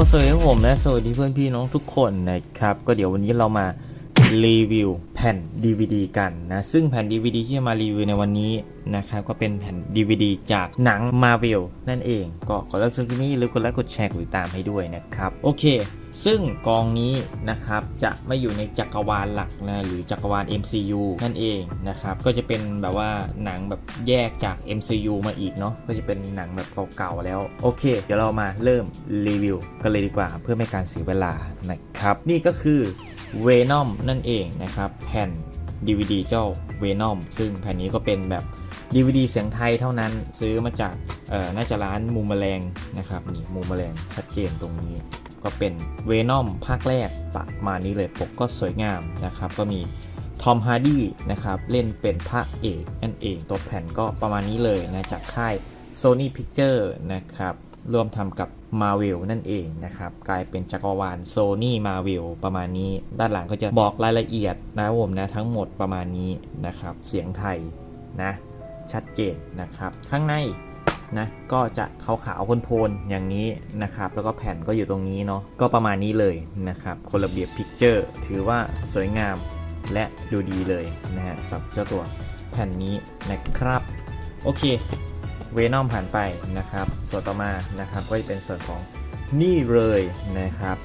สวัสดีผมและสวัสดีเพื่อนพี่น้องทุกคนนะครับ ก็เดี๋ยววันนี้เรามารีวิวแผ่น DVD กันนะ ซึ่งแผ่น DVD ที่จะมารีวิวในวันนี้นะครับก็เป็นแผ่น DVD จากหนัง Marvel นั่นเอง ก็ขอรับชมที่นี่หรือกดไลค์กดแชร์กดติดตามให้ด้วยนะครับ โอเค ซึ่งกองนี้นะครับจะไม่อยู่ในจักรวาลหลักนะหรือจักรวาล MCU นั่นเองนะครับก็จะเป็นแบบว่าหนังแบบแยกจาก MCU มาอีกเนาะก็จะเป็นหนังแบบเก่าๆแล้ว โอเค เดี๋ยวเรามาเริ่มรีวิวกันเลยดีกว่า เพื่อไม่การเสียเวลานะครับ นี่ก็คือ Venom นั่นเองนะครับแผ่น DVD เจ้า Venom ซึ่งแผ่นนี้ก็เป็นแบบ DVD เสียงไทยเท่านั้นซื้อมาจากน่าจะร้านมุมแมลงนะครับนี่มุมแมลงชัดเจนตรงนี้ ก็เป็นเวนอมภาคแรกประมาณนี้เลยปกก็สวยงามนะครับ ก็มีทอมฮาร์ดี้นะครับเล่นเป็นพระเอกนั่นเองตัวแผ่นก็ประมาณนี้เลยนะจากค่าย Sony Picture นะครับร่วมทำกับ Marvel นั่นเองนะครับกลายเป็นจักรวาล Sony Marvel ประมาณนี้ ด้านหลังก็จะบอกรายละเอียดนะครับผมนะทั้งหมดประมาณนี้นะครับเสียงไทยนะชัดเจนนะครับ ข้างใน นะก็จะขาวๆโพนๆอย่างนี้นะครับ แล้วก็แผ่นก็อยู่ตรงนี้เนาะก็ประมาณนี้เลยนะครับคนระเบียบพิกเจอร์ถือว่าสวยงามและดูดีเลยนะฮะสำหรับเจ้าตัวแผ่นนี้นะครับ โอเคเวนอมผ่านไปนะครับ ส่วนต่อมานะครับก็จะเป็นส่วนของนี่เลยนะครับ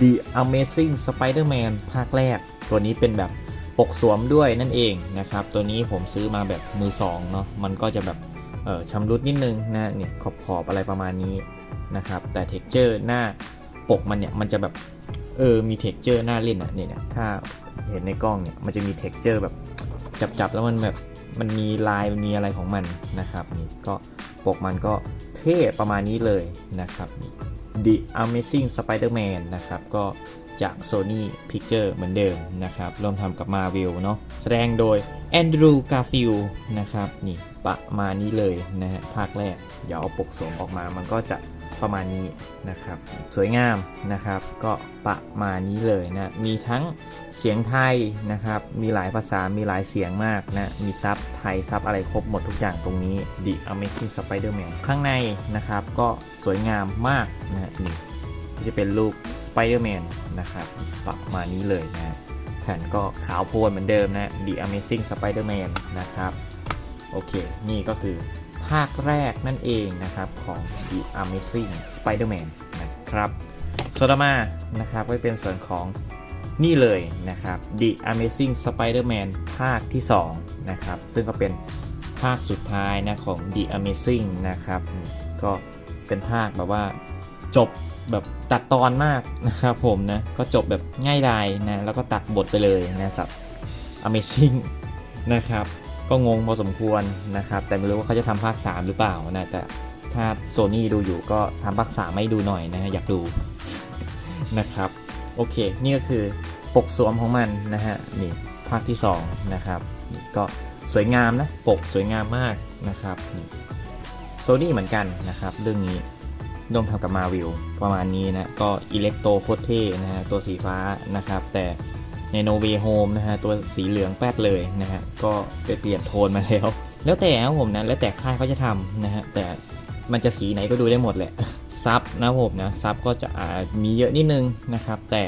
The Amazing Spider-Man ภาคแรก ตัวนี้เป็นแบบปกสวมด้วยนั่นเองนะครับ ตัวนี้ผมซื้อมาแบบมือสองเนาะมันก็จะแบบ ชำรุดนิดนึงนะเนี่ยขอบขอบอะไรประมาณนี้นะครับ แต่เท็กเจอร์หน้าปกมันเนี่ยมันจะแบบเออมีเท็กเจอร์หน้าเล่นอะเนี่ยถ้าเห็นในกล้องเนี่ยมันจะมีเท็กเจอร์แบบจับๆแล้วมันแบบมันมีลายมันมีอะไรของมันนะครับนี่ก็ปกมันก็เท่ประมาณนี้เลยนะครับ The Amazing Spider-Man นะครับ ก็จาก Sony Picture เหมือนเดิมนะครับร่วมทำกับ Marvel เนาะแสดงโดย Andrew Garfield นะครับนี่ ประมาณนี้เลยนะฮะภาคแรก เดี๋ยวเอาปกสมออกมามันก็จะประมาณนี้นะครับ สวยงามนะครับ ก็ประมาณนี้เลยนะ มีทั้งเสียงไทยนะครับ มีหลายภาษา มีหลายเสียงมากนะ มีซับไทยซับอะไรครบหมดทุกอย่างตรงนี้ The Amazing Spider-Man ข้างในนะครับ ก็สวยงามมากนะนี่จะเป็นรูป Spider-Man นะครับ ประมาณนี้เลยนะ แผ่นก็ขาวโพลนเหมือนเดิมนะ The Amazing Spider-Man นะครับ โอเค นี่ก็คือภาคแรกนั่นเองนะครับของ The Amazing Spider-Man นะครับส่วนต่อมานะครับก็เป็นส่วนของนี่เลยนะครับ The Amazing Spider-Man ภาคที่2นะครับซึ่งก็เป็นภาคสุดท้ายนะของ The Amazing นะครับก็เป็นภาคแบบว่าจบแบบตัดตอนมากนะครับผมนะก็จบแบบง่ายดายนะแล้วก็ตัดบทไปเลยนะครับ Amazing นะครับ ก็งงพอสมควรนะครับ แต่ไม่รู้ว่าเขาจะทำภาค 3 หรือเปล่านะแต่ถ้าโซนี่ดูอยู่ก็ทำภาค 3 ไม่ดูหน่อยนะอยากดูนะครับ โอเค นี่ก็คือปกสวมของมันนะฮะนี่ภาคที่ 2 นะครับนี่ก็สวยงามนะ ปกสวยงามมากนะครับโซนี่เหมือนกันนะครับ เรื่องนี้ร่วมทำกับมาวิลประมาณนี้นะ ก็อิเล็กโตโคตรเท่นะฮะตัวสีฟ้านะครับ แต่ ในโนเวโฮมนะฮะ ตัวสีเหลืองแป๊ดเลยนะฮะ ก็ไปเปลี่ยนโทนมาแล้ว แล้วแต่ครับผมนะ แล้วแต่ค่ายเขาจะทำนะฮะ แต่มันจะสีไหนก็ดูได้หมดแหละ ซับนะผมนะ ซับก็จะอาจมีเยอะนิดนึงนะครับ แต่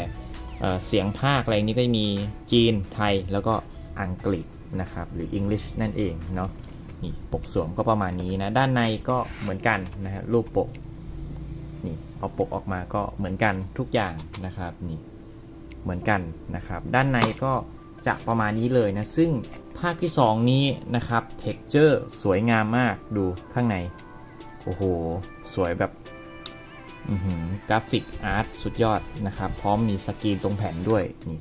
เเสียงภาคอะไรนี้ก็จะมีจีน ไทย แล้วก็อังกฤษนะครับ หรือ English นั่นเองเนาะ นี่ปกสวมก็ประมาณนี้นะ ด้านในก็เหมือนกันนะฮะ รูปปก นี่เอาปกออกมาก็เหมือนกันทุกอย่างนะครับ นี่ เหมือนกันนะครับ ด้านในก็จะประมาณนี้เลยนะ ซึ่งภาคที่ 2 นี้นะครับเท็กเจอร์สวยงามมากดูข้างใน โอ้โห สวยแบบกราฟิกอาร์ตสุดยอดนะครับ พร้อมมีสกรีนตรงแผ่นด้วยนี่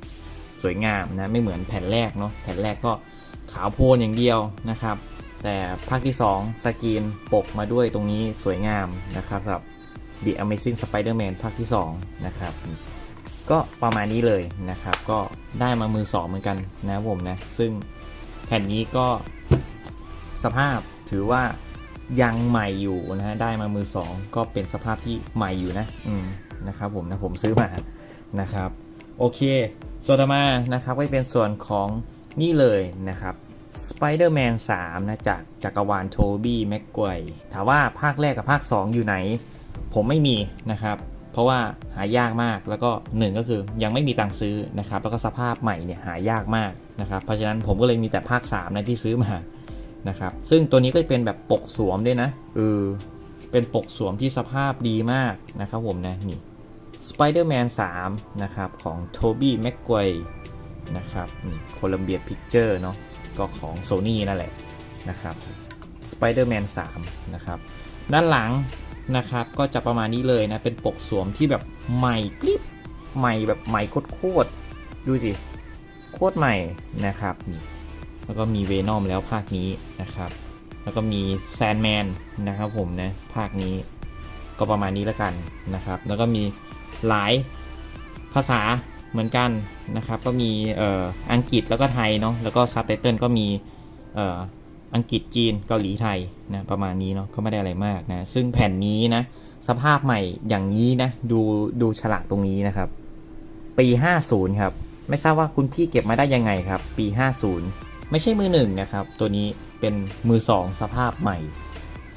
สวยงามนะไม่เหมือนแผ่นแรกเนาะแผ่นแรกก็ขาวโพลนอย่างเดียวนะครับ แต่ภาคที่ 2 สกรีนปกมาด้วยตรงนี้สวยงามนะครับสำหรับ The Amazing Spider-Man ภาคที่ 2 นะครับ ก็ประมาณนี้เลยนะครับ ก็ได้มามือสองเหมือนกันนะผมนะ ซึ่งแผ่นนี้ก็สภาพถือว่ายังใหม่อยู่นะฮะได้มามือสองก็เป็นสภาพที่ใหม่อยู่นะอืมนะครับผมนะผมซื้อมานะครับ โอเค ส่วนต่อมานะครับก็เป็นส่วนของนี่เลยนะครับ Spider-Man 3นะจากจักรวาลโทบี้แม็กไกวถามว่าภาคแรกกับภาค 2 อยู่ไหน ผมไม่มีนะครับ เพราะว่าหายากมากแล้วก็หนึ่งก็คือยังไม่มีตังค์ซื้อนะครับแล้วก็สภาพใหม่เนี่ยหายากมากนะครับเพราะฉะนั้นผมก็เลยมีแต่ภาค3นะที่ซื้อมานะครับซึ่งตัวนี้ก็จะเป็นแบบปกสวมด้วยนะเออเป็นปกสวมที่สภาพดีมากนะครับผมนะนี่ Spider-Man 3นะครับของ Toby m c g u i r e นะครับนี่ Columbia Picture เนาะก็ของ Sony นั่นแหละนะครับ Spider-Man 3นะครับด้านหลัง นะครับ ก็จะประมาณนี้เลยนะ เป็นปกสวมที่แบบใหม่กริบใหม่แบบใหม่โคตรดูสิโคตรใหม่นะครับนี่แล้วก็มีเวนอมแล้วภาคนี้นะครับ แล้วก็มีแซนแมนนะครับผมนะภาคนี้ก็ประมาณนี้แล้วกันนะครับ แล้วก็มีหลายภาษาเหมือนกันนะครับ ก็มีอ,อ,อังกฤษแล้วก็ไทยเนาะแล้วก็ซับไตเติลก็มี อังกฤษจีนเกาหลีไทยนะประมาณนี้เนาะก็ไม่ได้อะไรมากนะ ซึ่งแผ่นนี้นะ สภาพใหม่อย่างนี้นะ ดูดูฉลากตรงนี้นะครับ ปี 50 ครับ ไม่ทราบว่าคุณพี่เก็บมาได้ยังไงครับ ปี 50 ไม่ใช่มือหนึ่งนะครับ ตัวนี้เป็นมือสองสภาพใหม่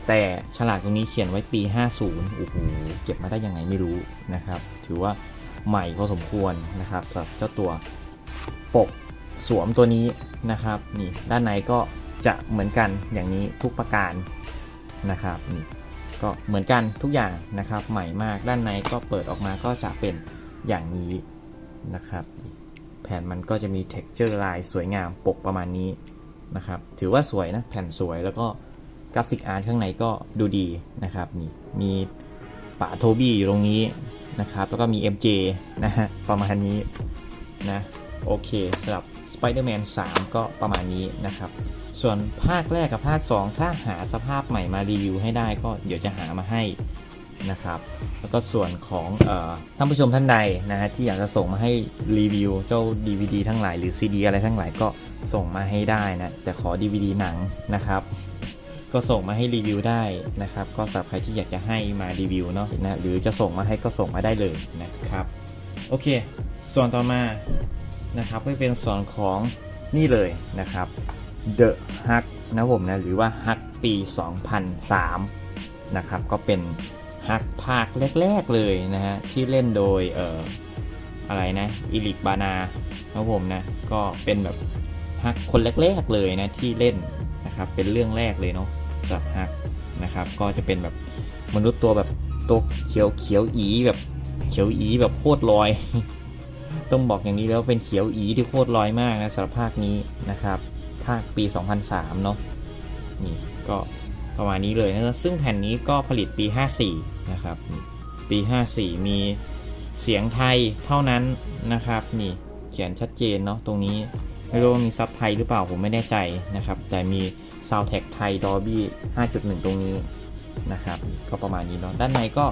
แต่ฉลากตรงนี้เขียนไว้ปี 50โอ้โหเก็บมาได้ยังไงไม่รู้นะครับ ถือว่าใหม่พอสมควรนะครับสำหรับเจ้าตัวปกสวมตัวนี้นะครับนี่ด้านในก็ จะเหมือนกันอย่างนี้ทุกประการนะครับนี่ก็เหมือนกันทุกอย่างนะครับ ใหม่มากด้านในก็เปิดออกมาก็จะเป็นอย่างนี้นะครับ แผ่นมันก็จะมี texture ลายสวยงามปกประมาณนี้นะครับ ถือว่าสวยนะแผ่นสวยแล้วก็กราฟิกอาร์ตข้างในก็ดูดีนะครับนี่มีป๋าโทบี้อยู่ตรงนี้นะครับ แล้วก็มี MJ นะฮะประมาณนี้นะโอเคสำหรับ Spider-Man 3 ก็ประมาณนี้นะครับ ส่วนภาคแรกกับภาค 2 ถ้าหาสภาพใหม่มารีวิวให้ได้ก็เดี๋ยวจะหามาให้นะครับ แล้วก็ส่วนของออท่านผู้ชมท่านใดนะฮะที่อยากจะส่งมาให้รีวิวเจ้า DVD ทั้งหลายหรือ CD อะไรทั้งหลายก็ส่งมาให้ได้นะแต่ขอ DVD หนังนะครับ ก็ส่งมาให้รีวิวได้นะครับ ก็สำหรับใครที่อยากจะให้มารีวิวเนาะนะหรือจะส่งมาให้ก็ส่งมาได้เลยนะครับ โอเค ส่วนต่อมานะครับก็เป็นส่วนของนี่เลยนะครับ The Hug นะผมนะหรือว่า Hug ปี 2003 นะครับ ก็เป็น Hug ภาคแรก ๆ เลยนะฮะ ที่เล่นโดยเอ่ออะไรนะอิลิกบานานะผมนะ ก็เป็นแบบฮักคนแรก ๆ เลยนะที่เล่นนะครับ เป็นเรื่องแรกเลยเนาะสำหรับฮักนะครับ ก็จะเป็นแบบมนุษย์ตัวแบบตัวเขียวเขียวอีแบบเขียวอีแบบโคตรลอย ต้องบอกอย่างนี้แล้วเป็นเขียวอีที่โคตรลอยมากนะสำหรับภาคนี้นะครับ ภาคปี 2003 เนาะนี่ก็ประมาณนี้เลยนะซึ่งแผ่นนี้ก็ผลิตปี 54 นะครับ ปี 54 มีเสียงไทยเท่านั้นนะครับ นี่เขียนชัดเจนเนาะตรงนี้ไม่รู้ว่ามีซับไทยหรือเปล่าผมไม่แน่ใจนะครับ แต่มีซาวแท็กไทย Dolby 5.1 ตรงนี้นะครับ ก็ประมาณนี้เนาะด้านในก็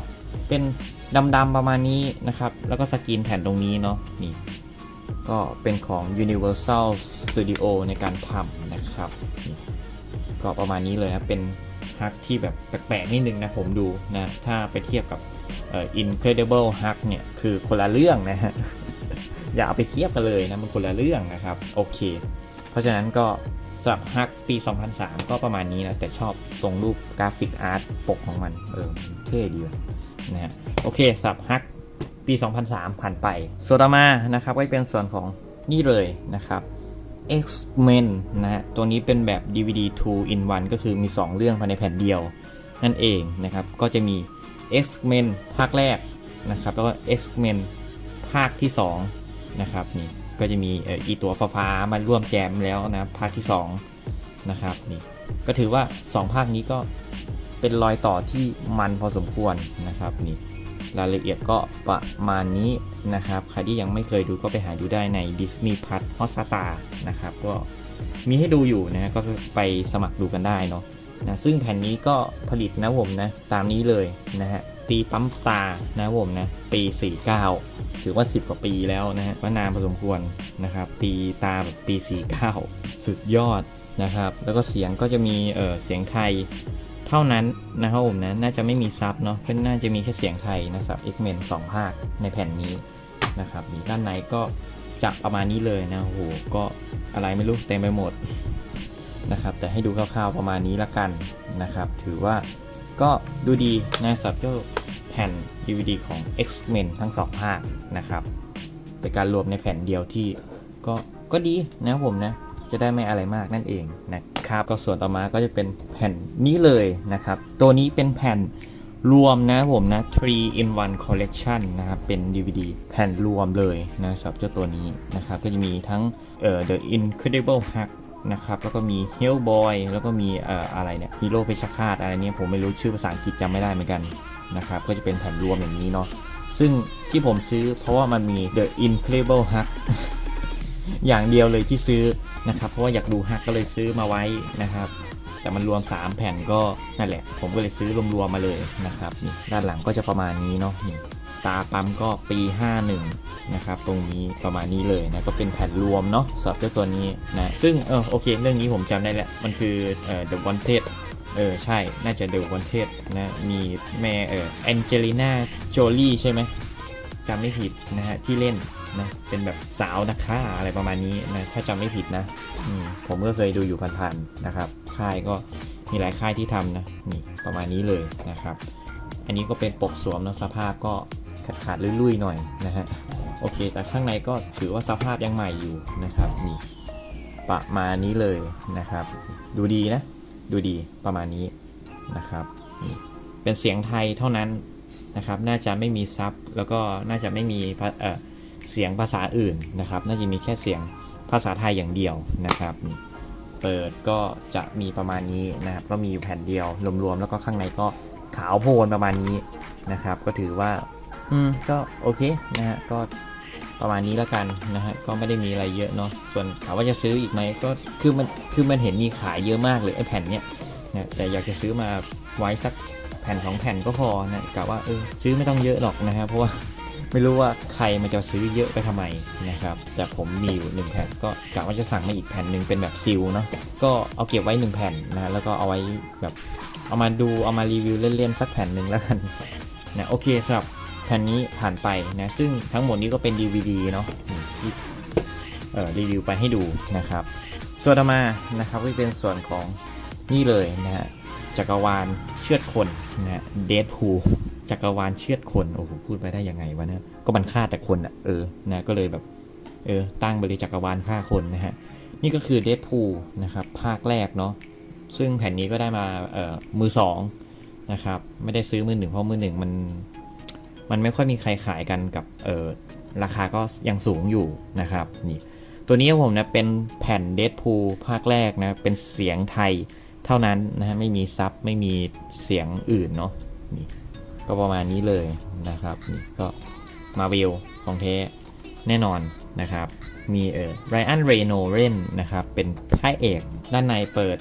เป็นดำๆประมาณนี้นะครับ แล้วก็สกรีนแผ่นตรงนี้เนาะนี่ ก็เป็นของ Universal Studio ในการทำนะครับ ก็ประมาณนี้เลยนะ เป็นฮักที่แบบแปลกๆนิดนึงนะผมดูนะ ถ้าไปเทียบกับ Incredible Hulk เนี่ย คือคนละเรื่องนะฮะ อย่าเอาไปเทียบกันเลยนะ มันคนละเรื่องนะครับ โอเค เพราะฉะนั้นก็สำหรับฮักปี 2003 ก็ประมาณนี้นะ แต่ชอบตรงรูปกราฟิกอาร์ตปกของมัน เออเท่ดีนะฮะ โอเคสำหรับฮัก ปี 2003 ผ่านไป ส่วนต่อมานะครับก็เป็นส่วนของนี่เลยนะครับ X-Men นะฮะ ตัวนี้เป็นแบบ DVD 2 in 1 ก็คือมี 2 เรื่องภายในแผ่นเดียว นั่นเองนะครับ ก็จะมี X-Men ภาคแรกนะครับ แล้วก็ X-Men ภาคที่ 2 นะครับนี่ ก็จะมีอีตัวฟ้าๆมาร่วมแจมแล้วนะภาคที่ 2 นะครับนี่ ก็ถือว่า 2 ภาคนี้ก็เป็นรอยต่อที่มันพอสมควรนะครับนี่ รายละเอียดก็ประมาณนี้นะครับ ใครที่ยังไม่เคยดูก็ไปหาดูได้ใน Disney Plus Hotstar นะครับ ก็มีให้ดูอยู่นะก็ไปสมัครดูกันได้เนาะนะซึ่งแผ่นนี้ก็ผลิตนะผมนะ ตามนี้เลยนะฮะปีปั๊มตานะผมนะ ปี 49 ถือว่า 10 กว่าปีแล้วนะฮะก็นานพอสมควรนะครับปีตาแบบปี 49 สุดยอดนะครับ แล้วก็เสียงก็จะมีเออเสียงไทย เท่านั้นนะครับผมนะ น่าจะไม่มีซับเนาะเพื่อนน่าจะมีแค่เสียงไทยนะครับ X-Men 2 ภาคในแผ่นนี้นะครับดีด้านในก็จะประมาณนี้เลยนะโอ้โหก็อะไรไม่รู้เต็มไปหมดนะครับ แต่ให้ดูคร่าวๆประมาณนี้ละกันนะครับ ถือว่าก็ดูดีนะสำหรับเจ้าแผ่นผ่น DVD ของ X-Men ทั้งสองภาคนะครับเป็นการรวมในแผ่นเดียวที่ก็ก็ดีนะครับผมนะ จะได้ไม่อะไรมากนั่นเองนะ ครับ ก็ส่วนต่อมาก็จะเป็นแผ่นนี้เลยนะครับ ตัวนี้เป็นแผ่นรวมนะผมนะ 3 in 1 collection นะครับ เป็น DVD แผ่นรวมเลยนะสำหรับเจ้าตัวนี้นะครับ ก็จะมีทั้งเอ่อ The Incredible Hulk นะครับ แล้วก็มี Hellboy แล้วก็มีเอ่ออะไรเนี่ยฮีโร่เพชฌฆาตอะไรเนี่ยผมไม่รู้ชื่อภาษาอังกฤษจำไม่ได้เหมือนกันนะครับ ก็จะเป็นแผ่นรวมอย่างนี้เนาะ ซึ่งที่ผมซื้อเพราะว่ามันมี The Incredible Hulk อย่างเดียวเลยที่ซื้อ นะครับ เพราะว่าอยากดูฮักก็เลยซื้อมาไว้นะครับ แต่มันรวม 3 แผ่นก็นั่นแหละ ผมก็เลยซื้อรวมๆมาเลยนะครับนี่ด้านหลังก็จะประมาณนี้เนาะตาปั๊มก็ปี 51 นะครับตรงนี้ประมาณนี้เลยนะก็เป็นแผ่นรวมเนาะสำหรับเจ้าตัวนี้นะซึ่งเออโอเค เรื่องนี้ผมจำได้แหละ มันคือเอ่อ The Wanted เออ ใช่ น่าจะ The Wanted นะ มีแม่เออแองเจลิน่าโจลี่ใช่ไหม จำไม่ผิดนะฮะที่เล่นนะเป็นแบบสาวนักฆ่าอะไรประมาณนี้นะถ้าจำไม่ผิดนะมผมก็เคยดูอยู่ผ่านๆนะครับ ค่ายก็มีหลายค่ายที่ทำนะนี่ประมาณนี้เลยนะครับ อันนี้ก็เป็นปกสวมนะสภาพก็ขาดขาดๆลุยๆหน่อยนะฮะโอเค แต่ข้างในก็ถือว่าสภาพยังใหม่อยู่นะครับนี่ประมาณนี้เลยนะครับ ดูดีนะ ดูดีประมาณนี้นะครับนี่เป็นเสียงไทยเท่านั้น นะครับ น่าจะไม่มีซับแล้วก็น่าจะไม่มีเเสียงภาษาอื่นนะครับ น่าจะมีแค่เสียงภาษาไทยอย่างเดียวนะครับ เปิดก็จะมีประมาณนี้นะครับ ก็มีอยู่แผ่นเดียวรวมๆแล้วก็ข้างในก็ขาวโพลนประมาณนี้นะครับ ก็ถือว่า อืม ก็โอเคนะฮะ ก็ประมาณนี้แล้วกันนะฮะ ก็ไม่ได้มีอะไรเยอะเนาะ ส่วนถามว่าจะซื้ออีกไหมก็ คือมัน คือมันเห็นมีขายเยอะมากเลยไอ้แผ่นเนี้ยนะแต่อยากจะซื้อมาไว้สัก แผ่นสองแผ่นก็พอนะกะว่าเออซื้อไม่ต้องเยอะหรอกนะฮะเพราะว่าไม่รู้ว่าใครมันจะซื้อเยอะไปทำไมนะครับแต่ผมมีอยู่หนึ่งแผ่นก็กะว่าจะสั่งมาอีกแผ่นหนึ่งเป็นแบบซิลเนาะก็เอาเก็บไว้หนึ่งแผ่นนะแล้วก็เอาไว้แบบเอามาดูเอามารีวิวเล่นๆสักแผ่นหนึ่งแล้วกันนะโอเคสำหรับแผ่นนี้ผ่านไปนะซึ่งทั้งหมดนี้ก็เป็น DVD เนาะที่เอ่อรีวิวไปให้ดูนะครับ ส่วนต่อมานะครับก็เป็นส่วนของนี่เลยนะฮะ จักรวาลเชือดคนนะเดดพูจักรวาลเชือดคนโอ้โหพูดไปได้ยังไงวะเนี่ยก็มันฆ่าแต่คนอะเออนะก็เลยแบบเออตั้งบริจักรวาลฆ่าคนนะฮะนี่ก็คือเดดพูนะครับภาคแรกเนาะซึ่งแผ่นนี้ก็ได้มาเอ่อมือสองนะครับไม่ได้ซื้อมือหนึ่งเพราะมือหนึ่งมันมันไม่ค่อยมีใครขายกันกับเออราคาก็ยังสูงอยู่นะครับนี่ตัวนี้ผมนะเป็นแผ่นเดดพูภาคแรกนะเป็นเสียงไทย เท่านั้นนะฮะไม่มีซับไม่มีเสียงอื่นเนาะนี่ก็ประมาณนี้เลยนะครับนี่ก็มาวิลของเทแน่นอนนะครับมีเออไรอันเรโนเรนนะครับเป็นพระเอกด้านในเปิด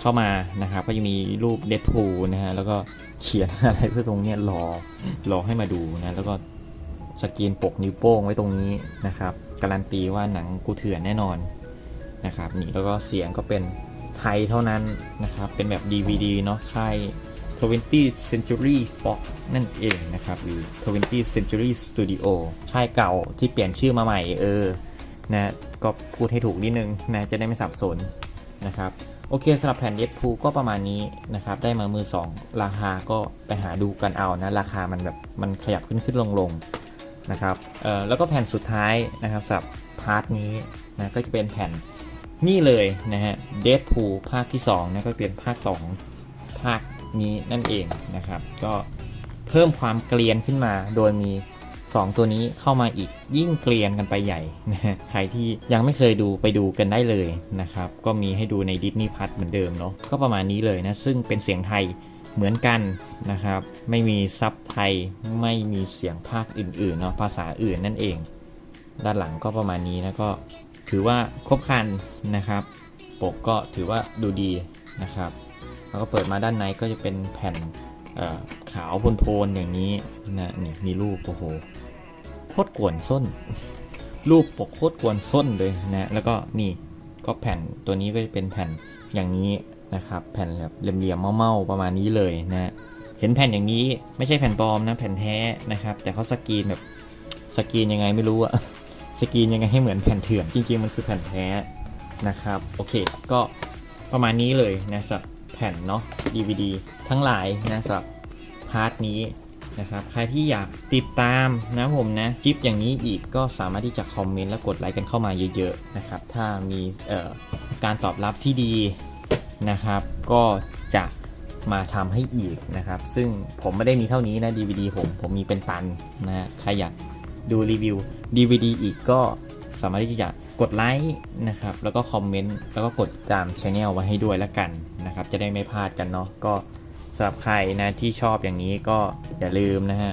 เข้ามานะครับก็จะมีรูปเดดพูนะฮะแล้วก็เขียนอะไรเพื่อตรงเนี้ยรอรอให้มาดูนะแล้วก็สกรีนปกนิ้วโป้งไว้ตรงนี้นะครับการันตีว่าหนังกูเถื่อนแน่นอนนะครับนี่แล้วก็เสียงก็เป็น ไทยเท่านั้นนะครับ เป็นแบบ DVD เนาะค่าย 20th Century Fox นั่นเองนะครับ หรือ 20th Century Studio ค่ายเก่าที่เปลี่ยนชื่อมาใหม่เออนะก็พูดให้ถูกนิดนึงนะจะได้ไม่สับสนนะครับโอเคสำหรับแผ่นเย็บพูก็ประมาณนี้นะครับ ได้มามือ 2 ราคาก็ไปหาดูกันเอานะ ราคามันแบบมันขยับขึ้นขึ้นลงลงนะครับเอ่อแล้วก็แผ่นสุดท้ายนะครับสำหรับพาร์ทนี้นะก็จะเป็นแผ่น นี่เลยนะฮะเดดพูภาคที่2นะก็เป็นภาค 2 ภาคนี้นั่นเองนะครับ ก็เพิ่มความเกลียนขึ้นมา โดยมี 2 ตัวนี้เข้ามาอีกยิ่งเกลียนกันไปใหญ่นะฮะใครที่ยังไม่เคยดูไปดูกันได้เลยนะครับ ก็มีให้ดูในดิสนีย์พัทเหมือนเดิมเนาะก็ประมาณนี้เลยนะ ซึ่งเป็นเสียงไทยเหมือนกันนะครับ ไม่มีซับไทยไม่มีเสียงภาคอื่นๆเนาะภาษาอื่นนั่นเอง ด้านหลังก็ประมาณนี้นะก็ ถือว่าครบครันนะครับ ปกก็ถือว่าดูดีนะครับ แล้วก็เปิดมาด้านในก็จะเป็นแผ่นขาวโพลนๆอย่างนี้นะนี่มีรูปโอ้โหโคตรกวนส้น รูปปกโคตรกวนส้นเลยนะแล้วก็นี่ก็แผ่นตัวนี้ก็จะเป็นแผ่นอย่างนี้นะครับ แผ่นแบบเหลี่ยมๆเมาๆประมาณนี้เลยนะเห็นแผ่นอย่างนี้ไม่ใช่แผ่นปลอมนะแผ่นแท้นะครับ แต่เขาสกรีนแบบสกรีนยังไงไม่รู้อะ สกรีนยังไงให้เหมือนแผ่นเถื่อน จริง ๆ มันคือแผ่นแท้นะครับ โอเค ก็ประมาณนี้เลยนะสำหรับแผ่นเนาะ DVD ทั้งหลายนะสำหรับพาร์ทนี้นะครับใครที่อยากติดตามนะผมนะคลิปอย่างนี้อีกก็สามารถที่จะคอมเมนต์และกดไลค์กันเข้ามาเยอะๆนะครับถ้ามีการตอบรับที่ดีนะครับ ก็จะมาทำให้อีกนะครับ ซึ่งผมไม่ได้มีเท่านี้นะ DVD ผมผมมีเป็นตันนะใครอยาก ดูรีวิว DVD อีกก็สามารถที่จะกดไลค์นะครับ แล้วก็คอมเมนต์ แล้วก็กดตามช anel ไว้ให้ด้วยละกันนะครับ จะได้ไม่พลาดกันเนาะ ก็สำหรับใครนะที่ชอบอย่างนี้ก็อย่าลืมนะฮะ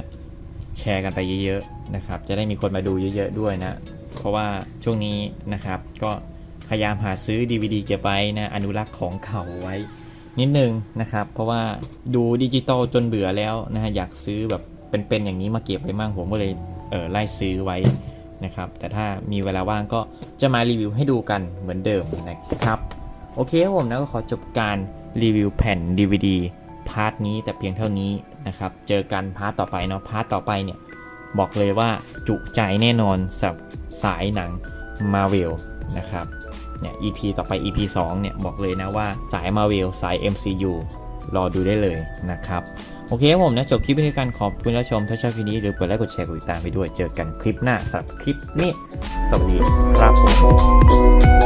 แชร์กันไปเยอะๆนะครับ จะได้มีคนมาดูเยอะๆด้วยนะ เพราะว่าช่วงนี้นะครับ ก็พยายามหาซื้อ DVD เก็บไว้นะ อนุรักษ์ของเก่าไว้ นิดนึงนะครับ เพราะว่าดูดิจิตอลจนเบื่อแล้วนะฮะ อยากซื้อแบบเป็นๆอย่างนี้มาเก็บไว้มั่งผมก็เลย ไล่ซื้อไว้นะครับ แต่ถ้ามีเวลาว่างก็จะมารีวิวให้ดูกันเหมือนเดิมนะครับ โอเคครับผมนะก็ขอจบการรีวิวแผ่น DVD พาร์ทนี้แต่เพียงเท่านี้นะครับ เจอกันพาร์ทต่อไปเนาะ พาร์ทต่อไปเนี่ยบอกเลยว่าจุใจแน่นอนสำหรับสายหนัง Marvel นะครับ เนี่ย EP ต่อไป EP 2 เนี่ยบอกเลยนะว่าสาย Marvel สาย MCU รอดูได้เลยนะครับ โอเคครับผมนะจบคลิปนี้กันขอบคุณที่ชมถ้าชอบคลิปนี้หรือกดไลค์กดแชร์กดติดตามไปด้วยเจอกันคลิปหน้าสำหรับคลิปนี้ สวัสดีครับผม